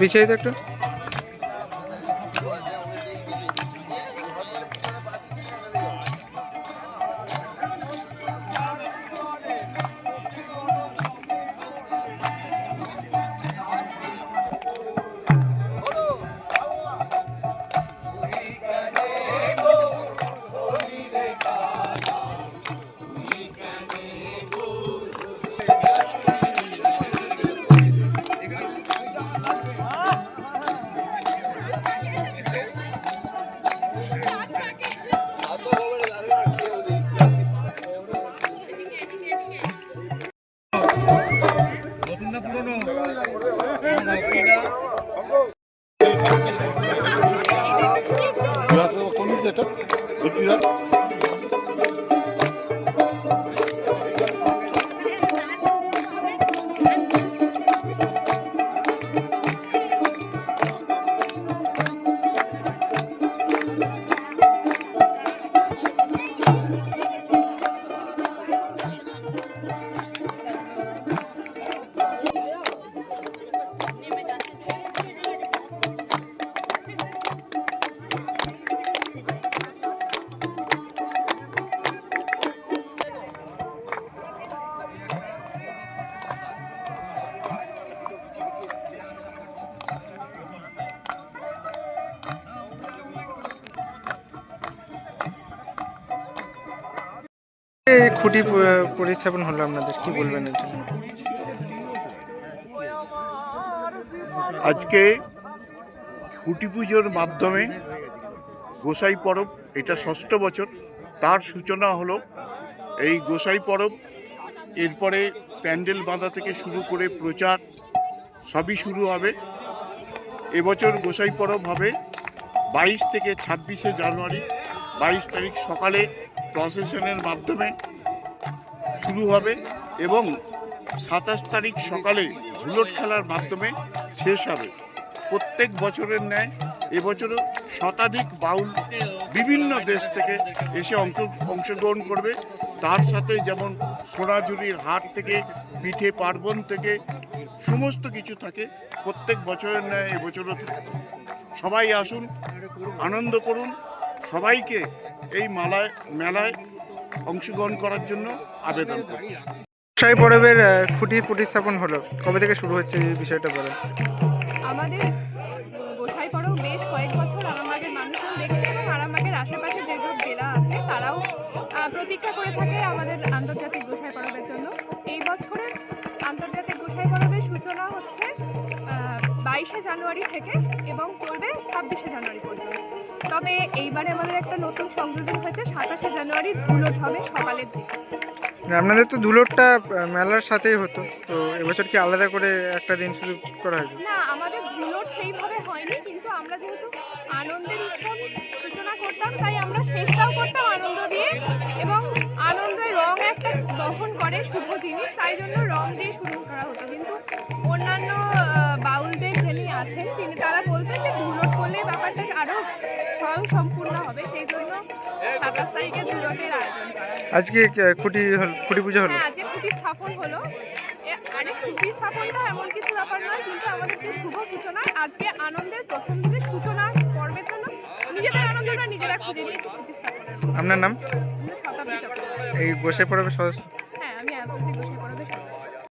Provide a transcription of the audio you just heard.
পিছিয়ে তো একটু। খুঁটি প- প্রতিস্থাপন হলো আপনাদের, কি বলবেন এটা আজকে খুঁটি পুজোর মাধ্যমে গোসাই পরব, এটা ষষ্ঠ বছর, তার সূচনা হলো এই গোসাই পরব, এরপরে প্যান্ডেল বাঁধা থেকে শুরু করে প্রচার সবই শুরু হবে। এবছর গোসাই পরব হবে বাইশ থেকে ছাব্বিশে জানুয়ারি বাইশ তারিখ সকালে প্রসেশনের মাধ্যমে শুরু হবে এবং সাতাশ তারিখ সকালে ধুলোট খেলার মাধ্যমে শেষ হবে। প্রত্যেক বছরের ন্যায় এবছরও শতাধিক বাউল বিভিন্ন দেশ থেকে এসে অংশ, অংশগ্রহণ করবে। তার সাথে যেমন সোনাঝুরির হাট থেকে, পিঠে পার্বণ থেকে সমস্ত কিছু থাকে, প্রত্যেক বছরের ন্যায় এবছরও থাকে। সবাই আসুন, আনন্দ করুন সবাইকে এই মালায় মেলায় অংশগ্রহণ করার জন্য আবেদন করি গোসাই পরবের খুঁটি প্রতিস্থাপন হলো। কবে থেকে শুরু হচ্ছে এই বিষয়টা বলে? আমাদের গোসাই পরব বেশ কয়েক বছর আরামবাগের মানুষজন দেখছে এবং আরামবাগের আশেপাশে যেসব জেলা আছে তারাও প্রতীক্ষা করে থাকে আমাদের আন্তর্জাতিক গোসাই পরবের জন্য। এই বছরের আন্তর্জাতিক গোসাই পরবের সূচনা হচ্ছে বাইশে জানুয়ারি থেকে এবং চলবে ছাব্বিশে জানুয়ারি পর্যন্ত। তবে এইবারে আমাদের একটা নতুন সংযোজন হয়েছে সাতাশে জানুয়ারি ধুলোট হবে সকালের দিকে। আপনাদের তো দুলোটটা মেলার সাথেই হতো তো এবছর কি আলাদা করে একটা দিন শুরু করা হয়েছে? না আমাদের ধুলোট সেইভাবে হয়নি কিন্তু আমরা যেহেতু আনন্দের উৎসব সূচনা করতাম তাই আমরা শেষটাও করতাম আনন্দ দিয়ে এবং আনন্দের রং একটা বহন করে শুভ জিনিস তাই জন্য তারা বলতেন যে ধুলোট করলে ব্যাপারটা আরও স্বয়ং সম্পূর্ণ হবে সেই জন্য সাতাশ তারিখে ধুলোটের আয়োজন করা। আজকে খুঁটি খুঁটি পুজো হলো? হ্যাঁ আজকে খুঁটি স্থাপন হলো। আরে খুঁটি স্থাপনটা এমন কিছু ব্যাপার নয় কিন্তু আমাদের যে শুভ সূচনা আজকে আনন্দের প্রথম সূচনা পর্বের জন্য নিজেদের আনন্দ আমরা নিজেরা খুঁজে নিয়েছি খুঁটি স্থাপনের আপনার নাম? এই গোসাই পরবের সদস্য? হ্যাঁ আমি আন্তর্জাতিক